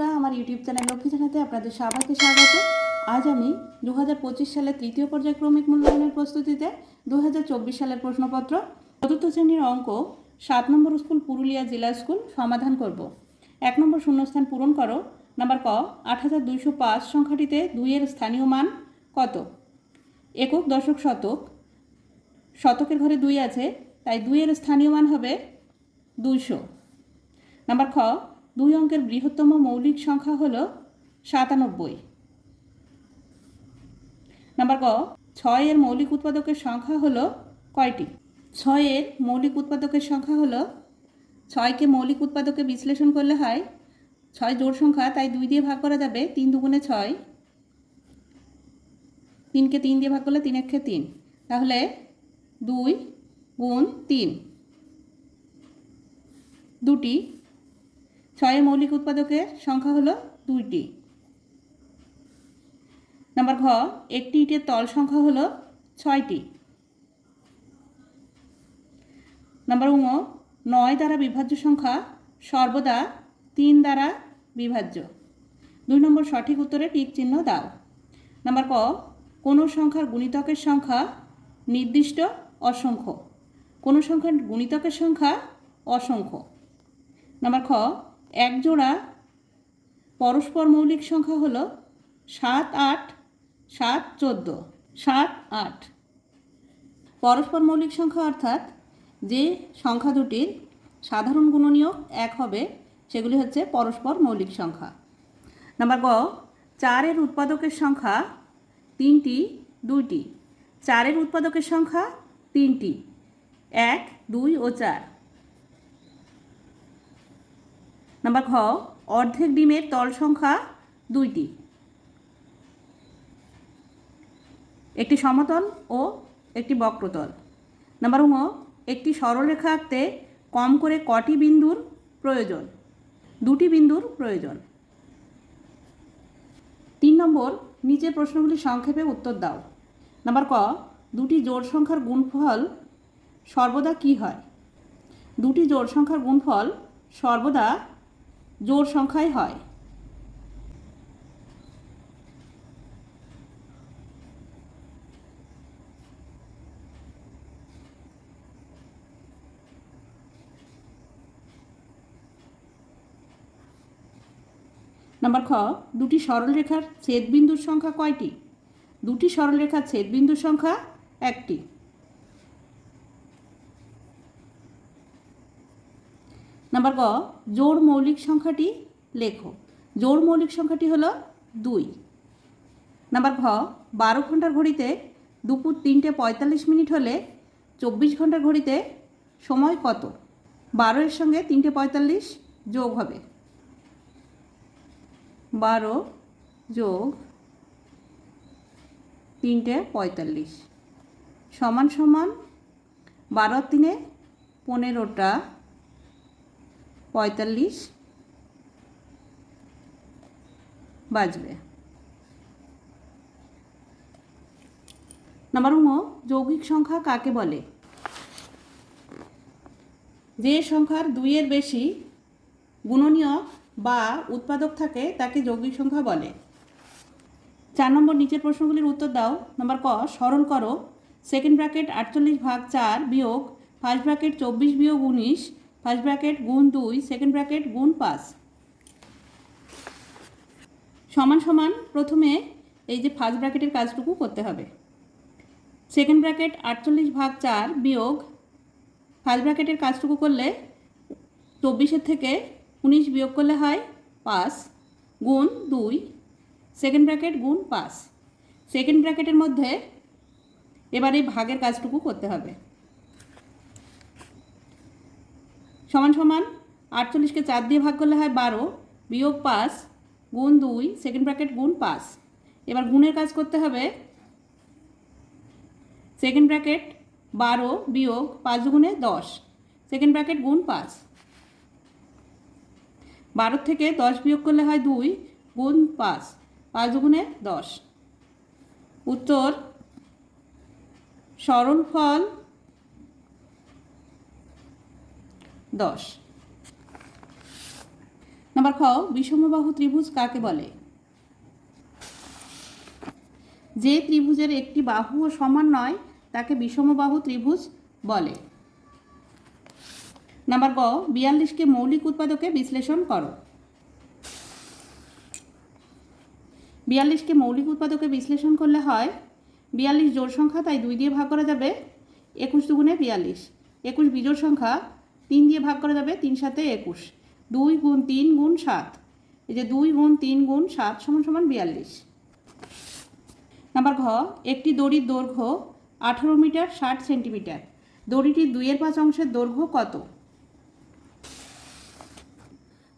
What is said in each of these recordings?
বন্ধুরা, আমার YouTube channel Lakshmi জানাতে আপনাদের সবাইকে স্বাগত। আজ আমি দু সালের তৃতীয় পর্যায়ক্রমিক মূল্যায়নের প্রস্তুতিতে দু হাজার চব্বিশ সালের প্রশ্নপত্র, চতুর্থ শ্রেণির অঙ্ক, সাত নম্বর স্কুল পুরুলিয়া জেলা স্কুল সমাধান করব। এক নম্বর শূন্যস্থান পূরণ করো। নাম্বার ক, আট হাজার দুইশো পাঁচ সংখ্যাটিতে দুইয়ের স্থানীয় মান কত? একক, দশক, শতক। শতকের ঘরে দুই আছে, তাই দুইয়ের স্থানীয় মান হবে দুইশো। নাম্বার খ দুই অঙ্কের বৃহত্তম মৌলিক সংখ্যা হল সাতানব্বই। নাম্বার ক ছয়ের মৌলিক উৎপাদকের সংখ্যা হল কয়টি? ছয়ের মৌলিক উৎপাদকের সংখ্যা হল ছয়কে মৌলিক উৎপাদকে বিশ্লেষণ করলে হয় ছয় জোড় সংখ্যা, তাই দুই দিয়ে ভাগ করা যাবে তিন দুগুণে ছয়। তিনকে তিন দিয়ে ভাগ করলে তিন একে তিন। তাহলে দুই গুণ তিন। দুটি ছয়ের মৌলিক উৎপাদকের সংখ্যা হলো দুইটি। নাম্বার ঘ, একটি ইটের তল সংখ্যা হলো ছয়টি। নাম্বার উঙ নয় দ্বারা বিভাজ্য সংখ্যা সর্বদা তিন দ্বারা বিভাজ্য। দুই নম্বর সঠিক উত্তরে টিক চিহ্ন দাও। নাম্বার ক, কোনো সংখ্যার গুণিতকের সংখ্যা নির্দিষ্ট অসংখ্য? কোনো সংখ্যার গুণিতকের সংখ্যা অসংখ্য? নাম্বার খ এক জোড়া পরস্পর মৌলিক সংখ্যা হলো সাত আট, সাত চোদ্দ, সাত আট। পরস্পর মৌলিক সংখ্যা অর্থাৎ যে সংখ্যা দুটির সাধারণ গুণনীয়ক এক হবে, সেগুলি হচ্ছে পরস্পর মৌলিক সংখ্যা। নাম্বার গ, চারের উৎপাদকের সংখ্যা তিনটি, দুইটি। চারের উৎপাদকের সংখ্যা তিনটি, এক, দুই ও চার। নাম্বার ঘ, অর্ধেক ডিমের তল সংখ্যা দুইটি। একটি সমতল ও একটি বক্রতল। নাম্বার ঙ একটি সরলরেখা আঁকতে কম করে কটি বিন্দুর প্রয়োজন? দুটি বিন্দুর প্রয়োজন। তিন নম্বর নিচের প্রশ্নগুলি সংক্ষেপে উত্তর দাও। নাম্বার ক, দুটি জোড় সংখ্যার গুণফল সর্বদা কি হয়? দুটি জোড় সংখ্যার গুণফল সর্বদা জোড় সংখ্যায় হয়। নাম্বার খ, দুটি সরলরেখার ছেদবিন্দুর সংখ্যা কয়টি? দুটি সরলরেখার ছেদবিন্দুর সংখ্যা একটি। নাম্বার গ, জোড় মৌলিক সংখ্যাটি লেখো। জোড় মৌলিক সংখ্যাটি হলো দুই। নাম্বার ঘ, বারো ঘণ্টার ঘড়িতে দুপুর তিনটে পঁয়তাল্লিশ মিনিট হলে চব্বিশ ঘণ্টার ঘড়িতে সময় কত? বারো এর সঙ্গে তিনটে পঁয়তাল্লিশ যোগ হবে। বারো যোগ তিনটে পঁয়তাল্লিশ। সমান সমান বারো তিনে পনেরোটা পঁয়তাল্লিশ বাজবে। নাম্বার উনো যৌগিক সংখ্যা কাকে বলে? যে সংখ্যার দুইয়ের বেশি গুণনীয় বা উৎপাদক থাকে, তাকে যৌগিক সংখ্যা বলে। চার নম্বর নিচের প্রশ্নগুলির উত্তর দাও। নাম্বার ক সরল করো। সেকেন্ড ব্র্যাকেট আটচল্লিশ ভাগ চার বিয়োগ ফার্স্ট ব্র্যাকেট চব্বিশ বিয়োগ উনিশ ফার্স্ট ব্র্যাকেট গুণ দুই সেকেন্ড ব্র্যাকেট গুণ পাঁচ। সমান সমান প্রথমে এই যে ফার্স্ট ব্র্যাকেটের কাজটুকু করতে হবে। সেকেন্ড ব্র্যাকেট আটচল্লিশ ভাগ চার বিয়োগ ফার্স্ট ব্র্যাকেটের কাজটুকু করলে চব্বিশের থেকে উনিশ বিয়োগ করলে হয় পাঁচ, গুণ দুই সেকেন্ড ব্র্যাকেট গুণ পাঁচ। সেকেন্ড ব্র্যাকেটের মধ্যে এবার এই ভাগের কাজটুকু করতে হবে। সমান সমান আটচল্লিশকে চার দিয়ে ভাগ করলে হয় বারো, বিয়োগ পাঁচ, গুণ দুই সেকেন্ড ব্র্যাকেট গুণ পাঁচ। এবার গুণের কাজ করতে হবে। সেকেন্ড ব্র্যাকেট বারো, বিয়োগ পাঁচ গুণে দশ সেকেন্ড ব্র্যাকেট গুণ পাঁচ। বারো থেকে দশ বিয়োগ করলে হয় দুই, গুণ পাঁচ পাঁচ গুণে দশ। উত্তর, সরল ফল দশ। নাম্বার খ, বিষমবাহু ত্রিভুজ কাকে বলে? যে ত্রিভুজের একটি বাহুও সমান নয়, তাকে বিষমবাহু ত্রিভুজ বলে। নাম্বার গ, বিয়াল্লিশকে মৌলিক উৎপাদকে বিশ্লেষণ করো। বিয়াল্লিশকে মৌলিক উৎপাদকে বিশ্লেষণ করলে হয়, বিয়াল্লিশ জোড় সংখ্যা তাই দুই দিয়ে ভাগ করা যাবে, একুশ দুগুণে বিয়াল্লিশ। একুশ বিজোড় সংখ্যা তিন দিয়ে ভাগ করা যাবে তিন সাথে একুশ। দুই গুণ তিন গুণ সাত। এই যে দুই গুণ তিন গুণ সাত সমান সমান বিয়াল্লিশ। নাম্বার ঘ, একটি দড়ির দৈর্ঘ্য আঠারো মিটার ষাট সেন্টিমিটার। দড়িটির দুইয়ের পাঁচ অংশের দৈর্ঘ্য কত?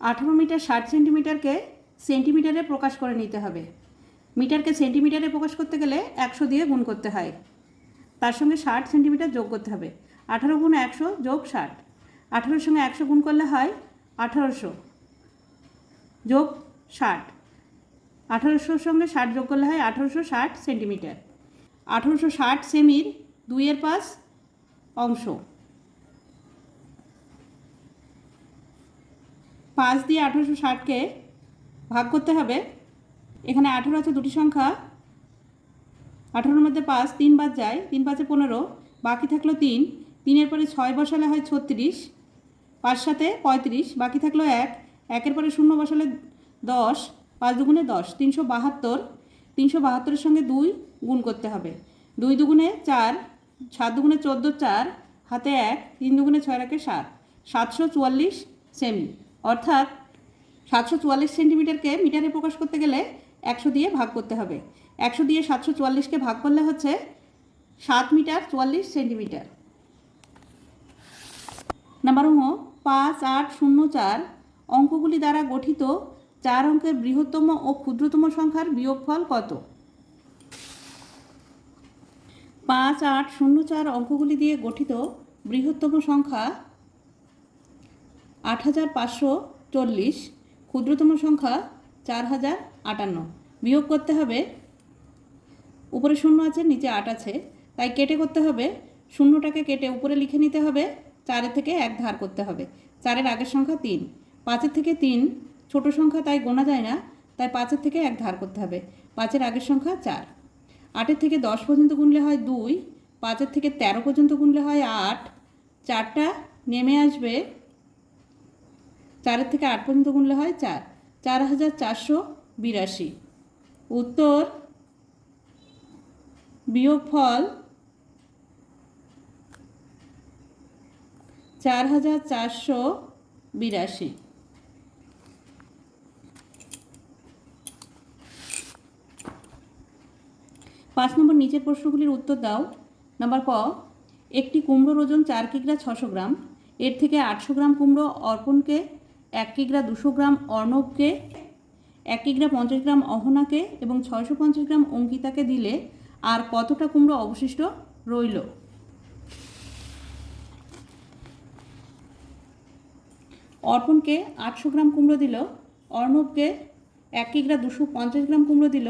আঠারো মিটার ষাট সেন্টিমিটারকে সেন্টিমিটারে প্রকাশ করে নিতে হবে। মিটারকে সেন্টিমিটারে প্রকাশ করতে গেলে একশো দিয়ে গুণ করতে হয়। তার সঙ্গে ষাট সেন্টিমিটার যোগ করতে হবে। আঠারো গুণ একশো যোগ ষাট। আঠারোর সঙ্গে একশো গুণ করলে হয় আঠারোশো যোগ ষাট। আঠারোশোর সঙ্গে ষাট যোগ করলে হয় আঠারোশো ষাট সেন্টিমিটার। আঠারোশো ষাট সেমির দুইয়ের পাঁচ অংশ। পাঁচ দিয়ে আঠারোশো ষাটকে ভাগ করতে হবে। এখানে আঠেরো আছে দুটি সংখ্যা। আঠেরোর মধ্যে পাঁচ তিন বাদ যায়, তিন পাঁচে পনেরো, বাকি থাকল তিন। তিনের পরে ছয় বসালে হয় ছত্রিশ। পাঁচ সাথে পঁয়ত্রিশ, বাকি থাকল এক। একের পরে শূন্য বসালে দশ, পাঁচ দুগুণে দশ, তিনশো বাহাত্তর। তিনশো বাহাত্তরের সঙ্গে দুই গুণ করতে হবে। দুই দুগুণে চার, সাত দুগুণে চোদ্দ চার, হাতে এক, তিন দুগুণে ছয় রাখে সাত। সাতশো চুয়াল্লিশ সেমি। অর্থাৎ সাতশো চুয়াল্লিশ সেন্টিমিটারকে মিটারে প্রকাশ করতে গেলে একশো দিয়ে ভাগ করতে হবে। একশো দিয়ে সাতশো চুয়াল্লিশকে ভাগ করলে হচ্ছে সাত মিটার চুয়াল্লিশ সেন্টিমিটার। নাম্বার ও। পাঁচ আট শূন্য চার অঙ্কগুলি দ্বারা গঠিত, চার অঙ্কের বৃহত্তম ও ক্ষুদ্রতম সংখ্যার বিয়োগফল কত? পাঁচ আট শূন্য চার অঙ্কগুলি দিয়ে গঠিত বৃহত্তম সংখ্যা আট হাজার পাঁচশো চল্লিশ, ক্ষুদ্রতম সংখ্যা চার হাজার আটান্ন। বিয়োগ করতে হবে, উপরে শূন্য আছে, নিচে আট আছে, তাই কেটে করতে হবে, শূন্যটাকে কেটে উপরে লিখে নিতে হবে চারের থেকে এক ধার করতে হবে। চারের আগের সংখ্যা তিন। পাঁচের থেকে তিন, ছোট সংখ্যা তাই গোনা যায় না, তাই পাঁচের থেকে এক ধার করতে হবে। পাঁচের আগের সংখ্যা চার। আটের থেকে দশ পর্যন্ত গুনলে হয় দুই, পাঁচের থেকে তেরো পর্যন্ত গুনলে হয় আট। চারটা নেমে আসবে, চারের থেকে আট পর্যন্ত গুনলে হয় চার। চার হাজার চারশো বিরাশি। উত্তর, বিয়োগফল চার হাজার চারশো বিরাশি। পাঁচ নম্বর নিচের প্রশ্নগুলির উত্তর দাও। নাম্বার ক, একটি কুমড়োর ওজন চার কিগ্রা ছশো গ্রাম। এর থেকে আটশো গ্রাম কুমড়ো অর্পণকে, এক কিগ্রা দুশো গ্রাম অর্ণবকে, এক কিগ্রা পঞ্চাশ গ্রাম অহনাকে এবং ছয়শো পঞ্চাশ গ্রাম অঙ্কিতাকে দিলে আর কতটা কুমড়ো অবশিষ্ট রইল? অর্পণকে আটশো গ্রাম কুমড়ো দিল, অর্ণবকে এক কিগ্রা দুশো পঞ্চাশ গ্রাম কুমড়ো দিল,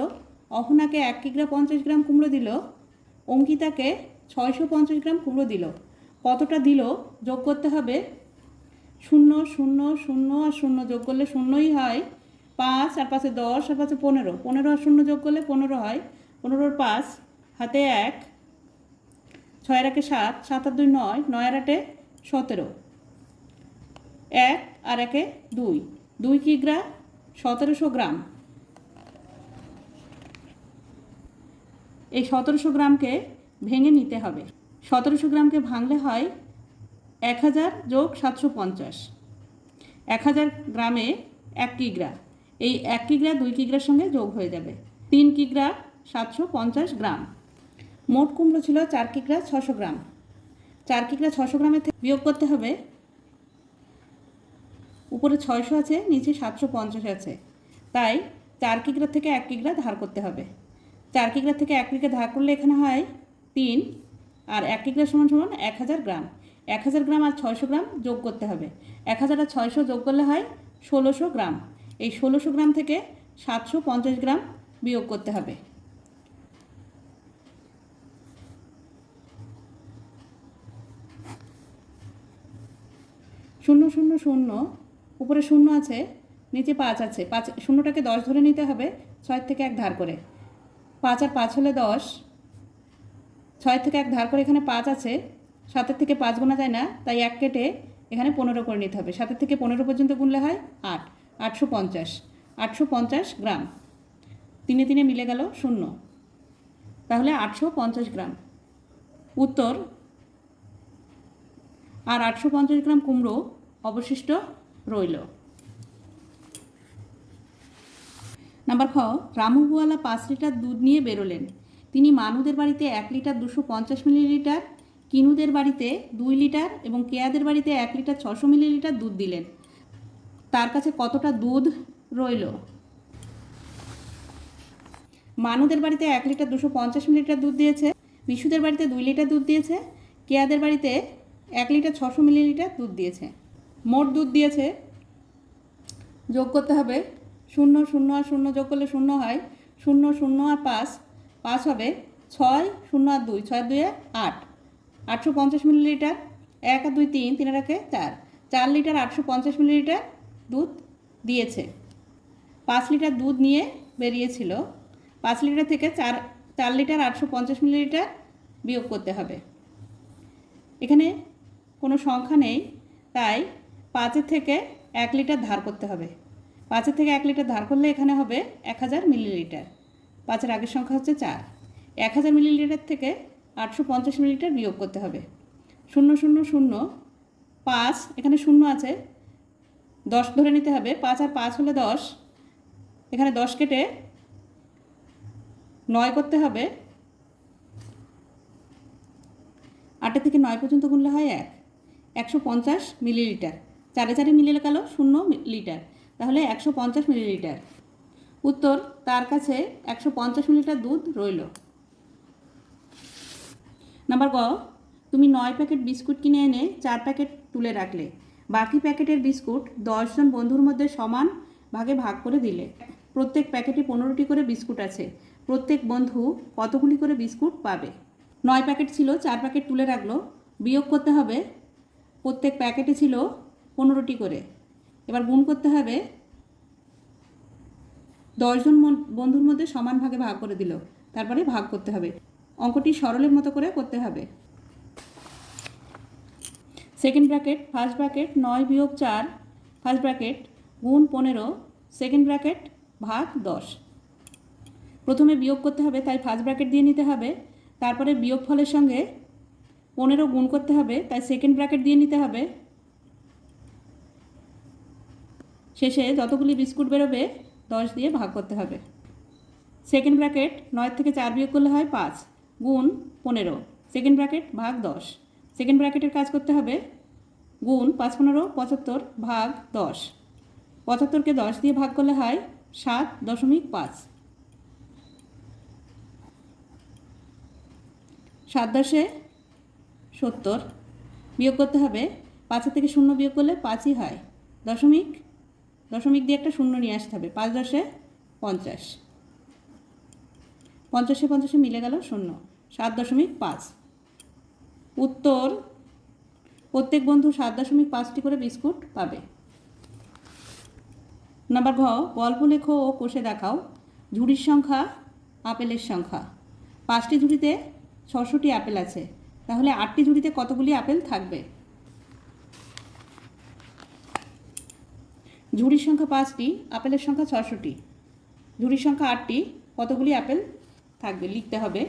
অহনাকে এক কিগ্রা পঞ্চাশ গ্রাম কুমড়ো দিল, অঙ্কিতাকে ছয়শো পঞ্চাশ গ্রাম কুমড়ো দিল। কতটা দিল যোগ করতে হবে? শূন্য শূন্য শূন্য আর শূন্য যোগ করলে শূন্যই হয়। পাঁচ আর পাশে দশ আর পাশে পনেরো। পনেরো আর শূন্য যোগ করলে পনেরো হয়। পনেরোর পাঁচ, হাতে এক, ছয় আর একে সাত সাত আর দুই নয় নয় আর আটে সতেরো। এক আর একে দুই। দুই কিগ্রা সতেরোশো গ্রাম। এই সতেরোশো গ্রামকে ভেঙে নিতে হবে। সতেরোশো গ্রামকে ভাঙলে হয় এক হাজার যোগ সাতশো পঞ্চাশ। এক হাজার গ্রামে এক কিগ্রা এই এক কিগ্রা দুই কিগ্রার সঙ্গে যোগ হয়ে যাবে। তিন কিগ্রা সাতশো পঞ্চাশ গ্রাম। মোট কুমড়ো ছিল চার কিগ্রা ছশো গ্রাম। চার কিগ্রা ছশো গ্রামের বিয়োগ করতে হবে উপরে ছয়শো আছে, নিচে সাতশো পঞ্চাশ আছে। তাই চার কিগ্রা থেকে এক কিগ্রা ধার করতে হবে। চার কিগ্রা থেকে এক কিগ্রা ধার করলে এখানে হয় তিন, আর এক কিগ্রা সমান সমান এক হাজার গ্রাম। এক হাজার গ্রাম আর ছয়শো গ্রাম যোগ করতে হবে। এক হাজার আর ছয়শো যোগ করলে হয় ষোলোশো গ্রাম। এই ষোলোশো গ্রাম থেকে সাতশো পঞ্চাশ গ্রাম বিয়োগ করতে হবে। শূন্য শূন্য শূন্য উপরে শূন্য আছে, নিচে পাঁচ আছে। পাঁচ, শূন্যটাকে দশ ধরে নিতে হবে, ছয় থেকে এক ধার করে। পাঁচ আর পাঁচ হলে দশ। ছয় থেকে এক ধার করে এখানে পাঁচ আছে, সাতের থেকে পাঁচ গোনা যায় না, তাই এক কেটে এখানে পনেরো করে নিতে হবে। সাতের থেকে পনেরো পর্যন্ত গুনলে হয় আট, আটশো পঞ্চাশ। আটশো পঞ্চাশ গ্রাম। তিনে তিনে মিলে গেল শূন্য। তাহলে আটশো পঞ্চাশ গ্রাম। উত্তর, আর আটশো পঞ্চাশ গ্রাম কুমড়ো অবশিষ্ট রইল। নাম্বার খ রামুগুয়ালা পাঁচ লিটার দুধ নিয়ে বেরোলেন। তিনি মানুদের বাড়িতে এক লিটার দুশো পঞ্চাশ মিলিলিটার, কিনুদের বাড়িতে দুই লিটার এবং কেয়াদের বাড়িতে এক লিটার ছশো মিলিলিটার দুধ দিলেন। তার কাছে কতটা দুধ রইল? মানুদের বাড়িতে এক লিটার দুশো পঞ্চাশ মিলিলিটার দুধ দিয়েছে, বিশুদের বাড়িতে দুই লিটার দুধ দিয়েছে, কেয়াদের বাড়িতে এক লিটার ছশো মিলিলিটার দুধ দিয়েছে। মোট দুধ দিয়েছে, যোগ করতে হবে শূন্য শূন্য আর শূন্য যোগ করলে শূন্য হয়। শূন্য শূন্য আর পাঁচ পাঁচ হবে ছয়, শূন্য আর দুই, ছয়, দুয়ে আট। আটশো পঞ্চাশ মিলিলিটার, এক আর দুই তিন তিন একে চার। চার লিটার আটশো পঞ্চাশ মিলিলিটার দুধ দিয়েছে। পাঁচ লিটার দুধ নিয়ে বেরিয়েছিল। পাঁচ লিটার থেকে চার চার লিটার আটশো পঞ্চাশ মিলিলিটার বিয়োগ করতে হবে। এখানে কোনো সংখ্যা নেই, তাই পাঁচের থেকে এক লিটার ধার করতে হবে। পাঁচের থেকে এক লিটার ধার করলে এখানে হবে এক হাজার মিলিলিটার। পাঁচের আগের সংখ্যা হচ্ছে চার। এক হাজার মিলিলিটার থেকে আটশো পঞ্চাশ মিলিলিটার বিয়োগ করতে হবে। শূন্য শূন্য শূন্য, পাঁচ, এখানে শূন্য আছে। দশ ধরে নিতে হবে। পাঁচ আর পাঁচ হলে দশ। এখানে দশ কেটে নয় করতে হবে। আটের থেকে নয় পর্যন্ত গুনলে হয় এক। একশো পঞ্চাশ মিলিলিটার। চারে চারে মিলে গেল শূন্য লিটার। তাহলে একশো পঞ্চাশ মিলিলিটার। উত্তর, তার কাছে একশো পঞ্চাশ মিলিলিটার দুধ রইল। নাম্বার গ, তুমি নয় প্যাকেট বিস্কুট কিনে এনে চার প্যাকেট তুলে রাখলে। বাকি প্যাকেটের বিস্কুট দশজন বন্ধুর মধ্যে সমান ভাগে ভাগ করে দিলে। প্রত্যেক প্যাকেটে পনেরোটি করে বিস্কুট আছে। প্রত্যেক বন্ধু কতগুলি করে বিস্কুট পাবে? নয় প্যাকেট ছিল, চার প্যাকেট তুলে রাখল। বিয়োগ করতে হবে। প্রত্যেক প্যাকেটে ছিল পনেরোটি করে। এবার গুণ করতে হবে, দশজন বন্ধুর মধ্যে সমান ভাগে ভাগ করে দিল। তারপরে ভাগ করতে হবে। অঙ্কটি সরলের মতো করে করতে হবে। সেকেন্ড ব্র্যাকেট, ফার্স্ট ব্র্যাকেট নয় বিয়োগ চার, ফার্স্ট ব্র্যাকেট গুণ পনেরো, সেকেন্ড ব্র্যাকেট ভাগ দশ। প্রথমে বিয়োগ করতে হবে, তাই ফার্স্ট ব্র্যাকেট দিয়ে নিতে হবে। তারপরে বিয়োগ ফলের সঙ্গে পনেরো গুণ করতে হবে, তাই সেকেন্ড ব্র্যাকেট দিয়ে নিতে হবে। শেষে যতগুলি বিস্কুট বেরোবে, দশ দিয়ে ভাগ করতে হবে। সেকেন্ড ব্র্যাকেট নয় থেকে চার বিয়োগ করলে হয় পাঁচ, গুণ পনেরো। সেকেন্ড ব্র্যাকেট ভাগ দশ। সেকেন্ড ব্র্যাকেটের কাজ করতে হবে, গুণ পাঁচ পনেরো, পঁচাত্তর ভাগ দশ। পঁচাত্তরকে দশ দিয়ে ভাগ করলে হয় সাত দশমিক পাঁচ। সাত দশে সত্তর বিয়োগ করতে হবে, পাঁচের থেকে শূন্য বিয়োগ করলে পাঁচই হয়। দশমিক দশমিক দিয়ে একটা শূন্য নিয়ে আসতে হবে, পাঁচ দশে পঞ্চাশ। পঞ্চাশে পঞ্চাশে মিলে গেল শূন্য, সাত দশমিক পাঁচ। উত্তর, প্রত্যেক বন্ধু সাত দশমিক পাঁচটি করে বিস্কুট পাবে। নাম্বার ঘ, গল্প লেখো ও কোষে দেখাও। ঝুড়ির সংখ্যা, আপেলের সংখ্যা। পাঁচটি ঝুড়িতে ছশোটি আপেল আছে, তাহলে আটটি ঝুড়িতে কতগুলি আপেল থাকবে? ঝুড়ির সংখ্যা পাঁচটি, আপেলের সংখ্যা ছশোটি ঝুড়ির সংখ্যা আটটি, কতগুলি আপেল থাকবে লিখতে হবে।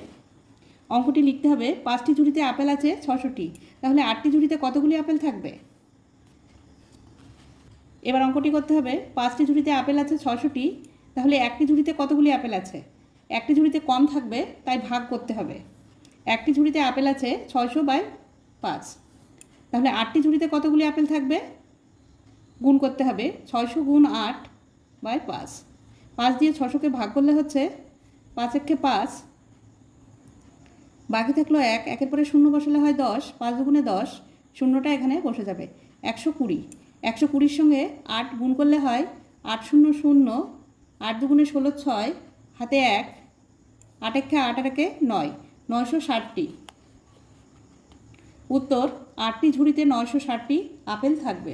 অঙ্কটি লিখতে হবে, পাঁচটি ঝুড়িতে আপেল আছে ছশোটি তাহলে আটটি ঝুড়িতে কতগুলি আপেল থাকবে? এবার অঙ্কটি করতে হবে, পাঁচটি ঝুড়িতে আপেল আছে ছশোটি তাহলে একটি ঝুড়িতে কতগুলি আপেল আছে? একটি ঝুড়িতে কম থাকবে, তাই ভাগ করতে হবে। একটি ঝুড়িতে আপেল আছে ছয়শো বাই পাঁচ, তাহলে আটটি ঝুড়িতে কতগুলি আপেল থাকবে? গুণ করতে হবে ছয়শো গুণ আট বাই পাঁচ। পাঁচ দিয়ে ছশোকে ভাগ করলে হচ্ছে পাঁচ একে পাঁচ। বাকি থাকল এক, একের পরে শূন্য বসালে হয় দশ, পাঁচ দুগুণে দশ, শূন্যটা এখানে বসে যাবে। একশো কুড়ি। একশো কুড়ির সঙ্গে আট গুণ করলে হয় আট শূন্য শূন্য, আট দুগুণে ষোলো ছয়, হাতে এক, আট একে আট আর একে নয়, নয়শো ষাটটি। উত্তর, আটটি ঝুড়িতে নয়শো ষাটটি আপেল থাকবে।